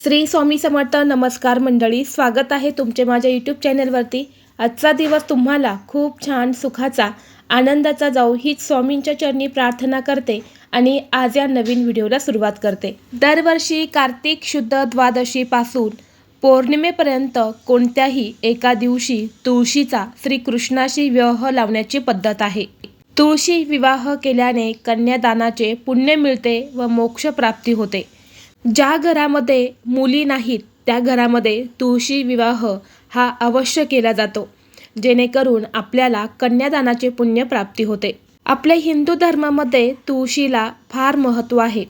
श्री स्वामी समर्थ नमस्कार मंडळी स्वागत आहे तुमचे माझ्या यूट्यूब चॅनलवरती आजचा दिवस तुम्हाला खूप छान सुखाचा आनंदाचा जाऊ हीच स्वामींच्या चरणी प्रार्थना करते आणि आज या नवीन व्हिडिओला सुरुवात करते. दरवर्षी कार्तिक शुद्ध द्वादशीपासून पौर्णिमेपर्यंत कोणत्याही एका दिवशी तुळशीचा श्रीकृष्णाशी विवाह लावण्याची पद्धत आहे. तुळशी विवाह केल्याने कन्यादानाचे पुण्य मिळते व मोक्षप्राप्ती होते. ज्या घरामध्ये मुली नाहीत त्या घरामध्ये तुळशी विवाह हा अवश्य केला जातो जेणेकरून आपल्याला कन्यादानाचे पुण्य प्राप्ती होते. आपल्या हिंदू धर्मामध्ये तुळशीला फार महत्त्व आहे.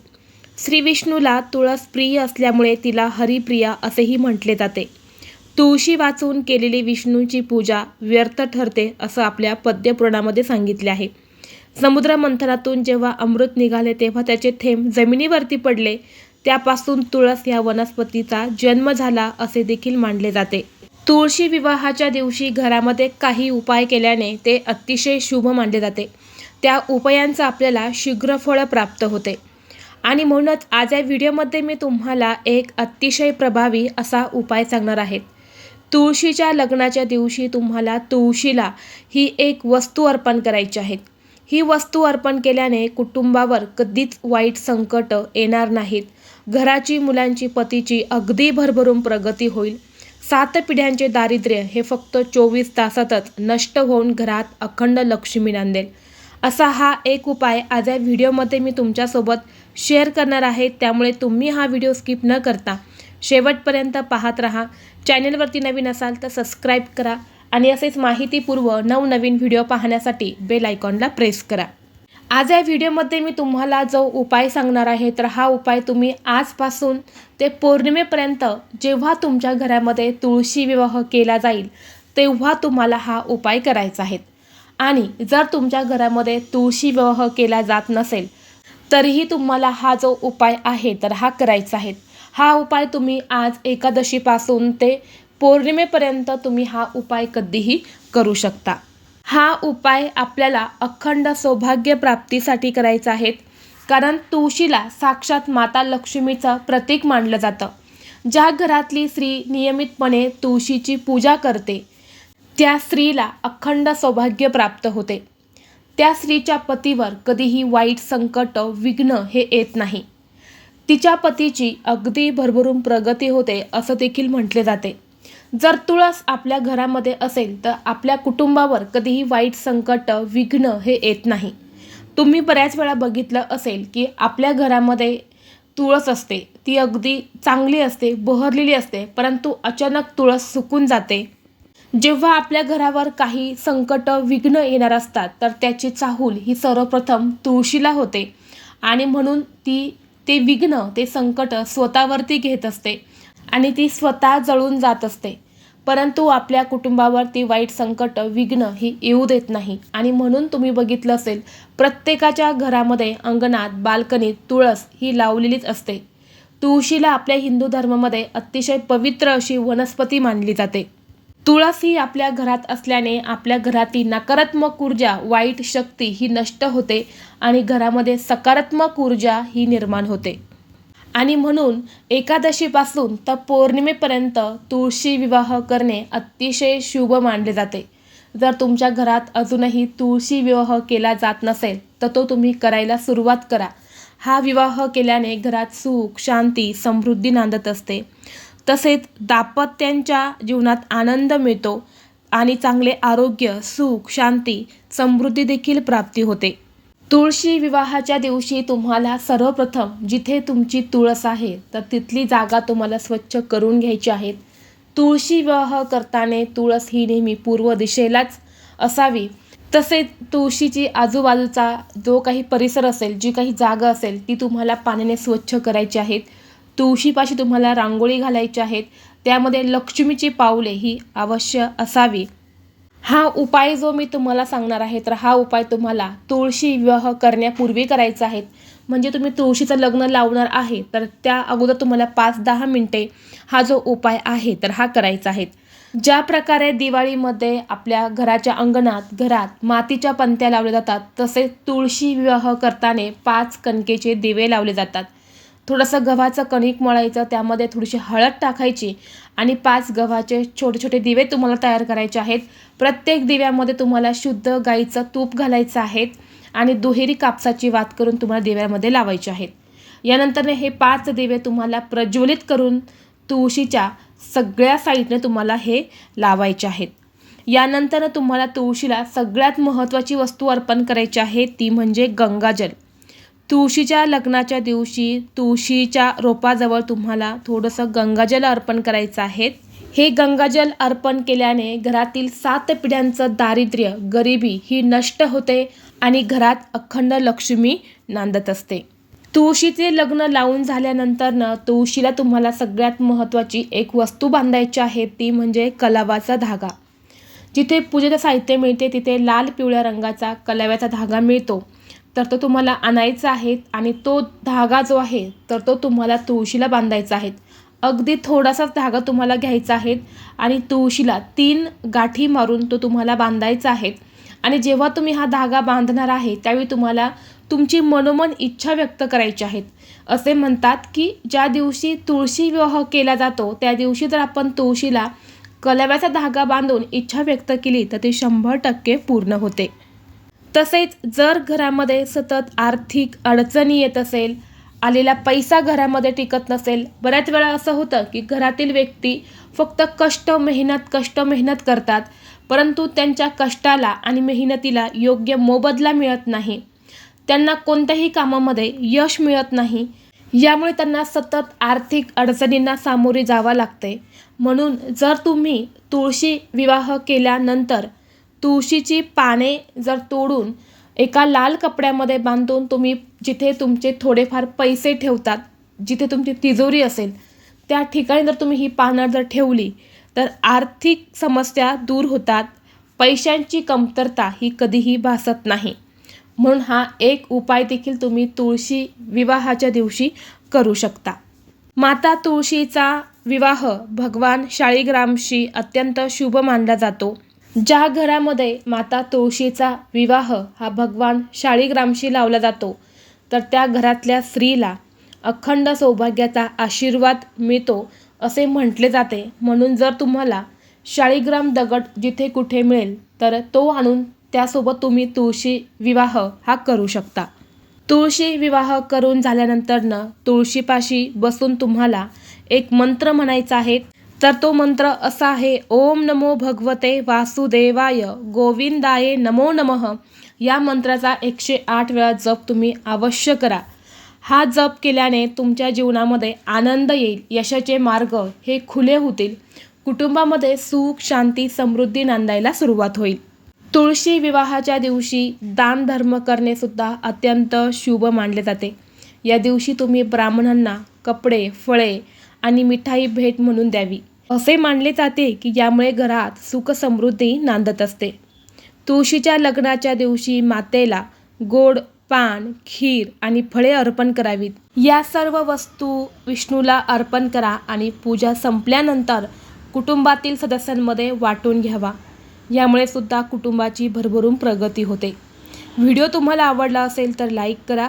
श्री विष्णूला तुळस प्रिय असल्यामुळे तिला हरिप्रिया असेही म्हटले जाते. तुळशी वाचून केलेली विष्णूची पूजा व्यर्थ ठरते असं आपल्या पद्यपुराणामध्ये सांगितले आहे. समुद्र मंथनातून जेव्हा अमृत निघाले तेव्हा त्याचे थेंब जमिनीवरती पडले त्यापासून तुळस या वनस्पतीचा जन्म झाला असे देखील मानले जाते. तुळशी विवाहाच्या दिवशी घरामध्ये काही उपाय केल्याने ते अतिशय शुभ मानले जाते. त्या उपायांचं आपल्याला शीघ्र फळ प्राप्त होते. आणि म्हणूनच आज या व्हिडिओमध्ये मी तुम्हाला एक अतिशय प्रभावी असा उपाय सांगणार आहे. तुळशीच्या लग्नाच्या दिवशी तुम्हाला तुळशीला ही एक वस्तू अर्पण करायची आहे. ही वस्तू अर्पण केल्याने कुटुंबावर कधीच वाईट संकट येणार नाहीत. घराची मुलांची पतीची अगदी भरभरून प्रगती होईल. सात पिढ्यांचे दारिद्र्य हे फक्त चोवीस तासातच नष्ट होऊन घरात अखंड लक्ष्मी नांदेल. असा हा एक उपाय आज या व्हिडिओमध्ये मी तुमच्यासोबत शेअर करणार आहे. त्यामुळे तुम्ही हा व्हिडिओ स्किप न करता शेवटपर्यंत पाहत राहा. चॅनलवरती नवीन असाल तर सबस्क्राईब करा आणि असेच माहितीपूर्व नवनवीन व्हिडिओ पाहण्यासाठी बेल आयकॉनला प्रेस करा. आज या व्हिडिओमध्ये मी तुम्हाला जो उपाय सांगणार आहे तर हा उपाय तुम्ही आजपासून ते पौर्णिमेपर्यंत जेव्हा तुमच्या घरामध्ये तुळशी विवाह केला जाईल तेव्हा तुम्हाला हा उपाय करायचा आहे. आणि जर तुमच्या घरामध्ये तुळशी विवाह केला जात नसेल तरीही तुम्हाला हा जो उपाय आहे तर हा करायचा आहे. हा उपाय तुम्ही आज एकादशीपासून ते पौर्णिमेपर्यंत तुम्ही हा उपाय कधीही करू शकता. हा उपाय आपल्याला अखंड सौभाग्य प्राप्तीसाठी करायचा आहे. कारण तुळशीला साक्षात माता लक्ष्मीचं प्रतीक मानलं जातं. ज्या घरातली स्त्री नियमितपणे तुळशीची पूजा करते त्या स्त्रीला अखंड सौभाग्य प्राप्त होते. त्या स्त्रीच्या पतीवर कधीही वाईट संकट विघ्न हे येत नाही. तिच्या पतीची अगदी भरभरून प्रगती होते असं देखील म्हटले जाते. जर तुळस आपल्या घरामध्ये असेल तर आपल्या कुटुंबावर कधीही वाईट संकट विघ्न हे येत नाही. तुम्ही बऱ्याच वेळा बघितलं असेल की आपल्या घरामध्ये तुळस असते. ती अगदी चांगली असते बहरलेली असते परंतु अचानक तुळस सुकून जाते. जेव्हा आपल्या घरावर काही संकट विघ्न येणार असतात तर त्याची चाहूल ही सर्वप्रथम तुळशीला होते. आणि म्हणून ती ते विघ्न ते संकट स्वतःवरती घेत असते. आणि ती स्वतः जळून जात असते. परंतु आपल्या कुटुंबावर ती वाईट संकट विघ्न ही येऊ देत नाही. आणि म्हणून तुम्ही बघितलं असेल प्रत्येकाच्या घरामध्ये अंगणात बाल्कनीत तुळस ही लावलेलीच असते. तुळशीला आपल्या हिंदू धर्मामध्ये अतिशय पवित्र अशी वनस्पती मानली जाते. तुळस ही आपल्या घरात असल्याने आपल्या घरातील नकारात्मक ऊर्जा वाईट शक्ती ही नष्ट होते आणि घरामध्ये सकारात्मक ऊर्जा ही निर्माण होते. आणि म्हणून एकादशीपासून तर पौर्णिमेपर्यंत तुळशी विवाह करणे अतिशय शुभ मानले जाते. जर तुमच्या घरात अजूनही तुळशी विवाह केला जात नसेल तर तो तुम्ही करायला सुरुवात करा. हा विवाह केल्याने घरात सुख शांती समृद्धी नांदत असते. तसेच दाम्पत्यांच्या जीवनात आनंद मिळतो आणि चांगले आरोग्य सुख शांती समृद्धी देखील प्राप्ती होते. तुळशी विवाहाच्या दिवशी तुम्हाला सर्वप्रथम जिथे तुमची तुळस आहे तर तिथली जागा तुम्हाला स्वच्छ करून घ्यायची आहे. तुळशी विवाह करताना तुळस ही नेहमी पूर्व दिशेलाच असावी. तसेच तुळशीची आजूबाजूचा जो काही परिसर असेल जी काही जागा असेल ती तुम्हाला पाण्याने स्वच्छ करायची आहेत. तुळशीपाशी तुम्हाला रांगोळी घालायची आहेत. त्यामध्ये लक्ष्मीची पावले ही अवश्य असावी. हा उपाय जो मी तुम्हाला सांगणार आहे तर हा उपाय तुम्हाला तुळशी विवाह करण्यापूर्वी करायचा आहे. म्हणजे तुम्ही तुळशीचं लग्न लावणार आहे तर त्या अगोदर तुम्हाला पाच दहा मिनटे हा जो उपाय आहे तर हा करायचा आहे. ज्या प्रकारे दिवाळीमध्ये आपल्या घराच्या अंगणात घरात मातीच्या पंत्या लावल्या जातात तसेच तुळशी विवाह करताना पाच कणकेचे दिवे लावले जातात. थोडंसं गव्हाचं कणिक मळायचं त्यामध्ये थोडीशी हळद टाकायची आणि पाच गव्हाचे छोटे छोटे दिवे तुम्हाला तयार करायचे आहेत. प्रत्येक दिव्यामध्ये तुम्हाला शुद्ध गाईचं तूप घालायचं आहे आणि दुहेरी कापसाची वात करून तुम्हाला दिव्यामध्ये लावायचे आहेत यानंतरने हे पाच दिवे तुम्हाला प्रज्वलित करून तुळशीच्या सगळ्या साईडने तुम्हाला हे लावायचे आहेत. यानंतर तुम्हाला तुळशीला सगळ्यात महत्त्वाची वस्तू अर्पण करायची आहे ती म्हणजे गंगाजल. तुळशीच्या लग्नाच्या दिवशी तुळशीच्या रोपाजवळ तुम्हाला थोडंसं गंगाजल अर्पण करायचं आहे. हे गंगाजल अर्पण केल्याने घरातील सात पिढ्यांचं दारिद्र्य गरिबी ही नष्ट होते आणि घरात अखंड लक्ष्मी नांदत असते. तुळशीचे लग्न लावून झाल्यानंतरनं तुळशीला तुम्हाला सगळ्यात महत्त्वाची एक वस्तू बांधायची आहे ती म्हणजे कलावाचा धागा. जिथे पूजेचं साहित्य मिळते तिथे लाल पिवळ्या रंगाचा कलाव्याचा धागा मिळतो. तर तो तुम्हाला आणायचा आहे आणि तो धागा जो आहे तर तो तुम्हाला तुळशीला बांधायचा आहे. अगदी थोडासाच धागा तुम्हाला घ्यायचा आहे आणि तुळशीला तीन गाठी मारून तो तुम्हाला बांधायचा आहे. आणि जेव्हा तुम्ही हा धागा बांधणार आहे त्यावेळी तुम्हाला तुमची मनोमन इच्छा व्यक्त करायची आहेत असे म्हणतात की ज्या दिवशी तुळशी विवाह केला जातो त्या दिवशी जर आपण तुळशीला कलव्याचा धागा बांधून इच्छा व्यक्त केली तर ती शंभर टक्के पूर्ण होते. तसेच जर घरामध्ये सतत आर्थिक अडचणी येत असेल आलेला पैसा घरामध्ये टिकत नसेल बऱ्याच वेळा असं होतं की घरातील व्यक्ती फक्त कष्ट मेहनत कष्ट मेहनत करतात परंतु त्यांच्या कष्टाला आणि मेहनतीला योग्य मोबदला मिळत नाही. त्यांना कोणत्याही कामामध्ये यश मिळत नाही. यामुळे त्यांना सतत आर्थिक अडचणींना सामोरे जावं लागते. म्हणून जर तुम्ही तुळशी विवाह केल्यानंतर तुळशीची पाने जर तोडून एका लाल कपड्यामध्ये बांधून तुम्ही जिथे तुमचे थोडेफार पैसे ठेवतात जिथे तुमची तिजोरी असेल त्या ठिकाणी जर तुम्ही ही पानं जर ठेवली तर आर्थिक समस्या दूर होतात. पैशांची कमतरता ही कधीही भासत नाही. म्हणून हा एक उपाय देखील तुम्ही तुळशी विवाहाच्या दिवशी करू शकता. माता तुळशीचा विवाह भगवान शाळीग्रामशी अत्यंत शुभ मानला जातो. ज्या घरामध्ये माता तुळशीचा विवाह हा भगवान शाळीग्रामशी लावला जातो तर त्या घरातल्या स्त्रीला अखंड सौभाग्याचा आशीर्वाद मिळतो असे म्हटले जाते. म्हणून जर तुम्हाला शाळीग्राम दगड जिथे कुठे मिळेल तर तो आणून त्यासोबत तुम्ही तुळशी विवाह हा करू शकता. तुळशी विवाह करून झाल्यानंतरनं तुळशीपाशी बसून तुम्हाला एक मंत्र म्हणायचा आहे तर तो मंत्र असा आहे ओम नमो भगवते वासुदेवाय गोविंदाय नमो नमः. या मंत्राचा एकशे आठ वेळा जप तुम्ही अवश्य करा. हा जप केल्याने तुमच्या जीवनामध्ये आनंद येईल यशाचे मार्ग हे खुले होतील कुटुंबामध्ये सुख शांती समृद्धी नांदायला सुरुवात होईल. तुळशी विवाहाच्या दिवशी दान धर्म अत्यंत शुभ मानले जाते. या दिवशी तुम्ही ब्राह्मणांना कपडे फळे आणि मिठाई भेट म्हणून द्यावी. असे मानले जाते की यामुळे घरात सुखसमृद्धी नांदत असते. तुळशीच्या लग्नाच्या दिवशी मातेला गोड पान खीर आणि फळे अर्पण करावीत. या सर्व वस्तू विष्णूला अर्पण करा आणि पूजा संपल्यानंतर कुटुंबातील सदस्यांमध्ये वाटून घ्यावा. यामुळे सुद्धा कुटुंबाची भरभरून प्रगती होते. व्हिडिओ तुम्हाला आवडला असेल तर लाईक करा